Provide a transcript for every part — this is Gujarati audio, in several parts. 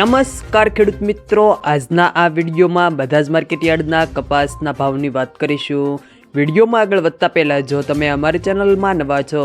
નમસ્કાર ખેડૂત મિત્રો. આજના આ વિડીયોમાં બધા જ માર્કેટ યાર્ડના કપાસના ભાવની વાત કરીશું. વિડીયોમાં આગળ વધતા પહેલાં જો તમે અમારી ચેનલમાં નવા છો,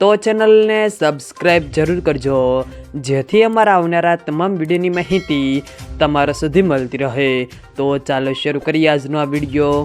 તો ચેનલને સબસ્ક્રાઈબ જરૂર કરજો, જેથી અમારા આવનારા તમામ વિડીયોની માહિતી તમારા સુધી મળતી રહે. તો ચાલો શરૂ કરીએ આજનો આ વીડિયો.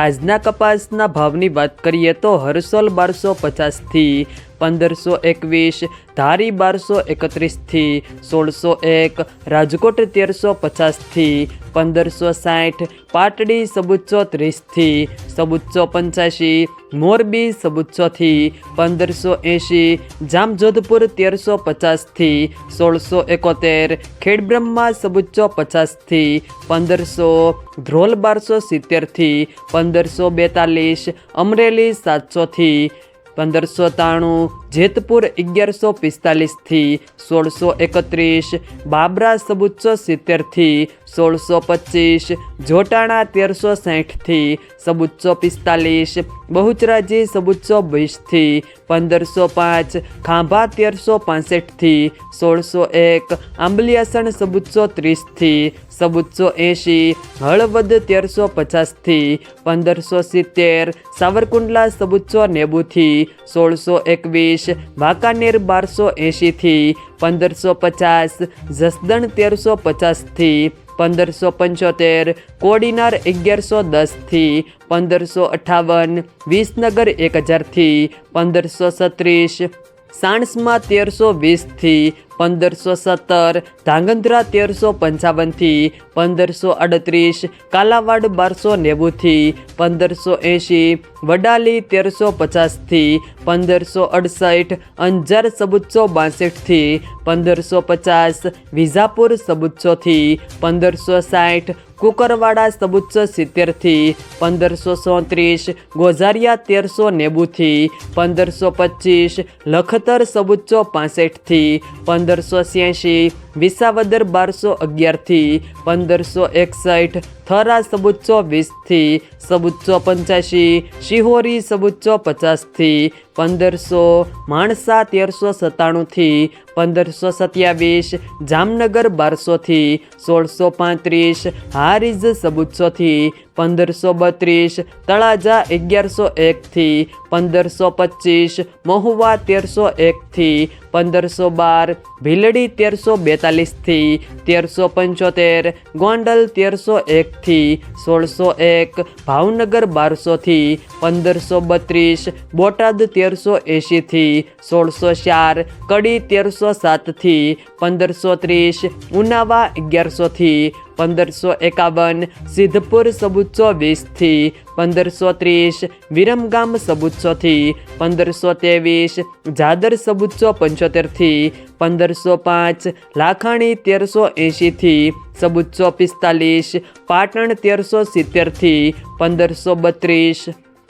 આજના કપાસના ભાવની વાત કરીએ તો હરસોલ બારસો પચાસથી પંદરસો એકવીસ, ધારી બારસો એકત્રીસથી, સોળસો એક, રાજકોટ તેરસો પચાસથી, પંદરસો સાઠ, પાટડી સબુચ્ચો ત્રીસથી સબુચ્ચો પંચ્યાસી, મોરબી સબુચ્ચોથી પંદરસો એંશી, જામજોધપુર તેરસો પચાસથી, સોળસો એકોતેર, ખેડબ્રહ્મા સબુચ્ચો પચાસથી, પંદરસો, ધ્રોલ બારસો સિત્તેરથી, પંદરસો બેતાલીસ, અમરેલી સાતસોથી પંદરસો ત્રાણું જેતપુર અગિયારસો પિસ્તાલીસથી સોળસો એકત્રીસ બાબરા સબુચ્ચો સિત્તેરથી સોળસો પચીસ, જોટાણા તેરસો સાઠથી સબુચ્ચો પિસ્તાલીસ, બહુચરાજી સબુચ્ચો વીસથી, પંદરસો પાંચ, ખાંભા તેરસો પાસઠથી, સોળસો એક, આંબલિયાસણ સબુચ્ચો ત્રીસથી સબુચ્ચો એંશી, હળવદ તેરસો પચાસથી, પંદરસો સિત્તેર, સાવરકુંડલા સબુચ્ચો નેબુથી સોળસો એકવીસ, વાંકાનેર બારસો એંશીથી, પંદરસો પચાસ, જસદણ તેરસો પચાસથી પંદરસો પંચોતેર, કોડીનાર અગિયારસો દસથી પંદરસો અઠાવન, વિસનગર એક હજારથી પંદરસો સત્રીસ, સાણસમાં તેરસો વીસથી પંદરસો સત્તર, ધાંગધ્રા તેરસો પંચાવનથી, પંદરસો અડત્રીસ, કાલાવાડ બારસો નેવુંથી, પંદરસો એંશી, વડાલી તેરસો પચાસથી, પંદરસો અડસઠ, અંજાર સબુચ્ચો બાસઠથી, પંદરસો પચાસ વિઝાપુર સબુચ્ચોથી પંદરસો સાઠ કુકરવાડા સબુચ્ચો સિત્તેરથી પંદરસો ચોત્રીસ ગોઝારિયા તેરસો નેવુંથી પંદરસો પચીસ, લખતર સબુચ્ચો પાસઠથી પંદરસો છ્યાસી વિસાવદર બારસો અગિયારથી, પંદરસો એકસઠ, થરા સબુચ્ચો વીસથી સબુચ્ચો પંચ્યાસી, શિહોરી સબુચ્ચો પચાસથી, પંદરસો, માણસા તેરસો સત્તાણુંથી, પંદરસો સત્યાવીસ, જામનગર બારસોથી, સોળસો પાંત્રીસ, હારીજ સબુચ્ચોથી પંદરસો બત્રીસ, તળાજા અગિયારસો એકથી, પંદરસો પચીસ, મહુવા તેરસો એકથી, પંદરસો બાર, ભીલડી તેરસો બેતાલીસથી, તેરસો પંચોતેર, ગોંડલ તેરસો એકથી, સોળસો એક, ભાવનગર બારસોથી, પંદરસો બત્રીસ, બોટાદ તેરસો એંશીથી, સોળસો ચાર, કડી તેરસો સાતથી, પંદરસો ત્રીસ, ઉનાવા અગિયારસોથી પંદરસો એકાવન, સિદ્ધપુર સબુચ્ચો વીસથી પંદરસો ત્રીસ, વિરમગામ સબુચ્ચોથી પંદરસો ત્રેવીસ, જાદર સબુચ્ચો પંચોતેરથી, પંદરસો પાંચ, લાખાણી તેરસો એંશીથી સબુચ્ચો પિસ્તાલીસ, પાટણ તેરસો સિત્તેરથી, પંદરસો બત્રીસ.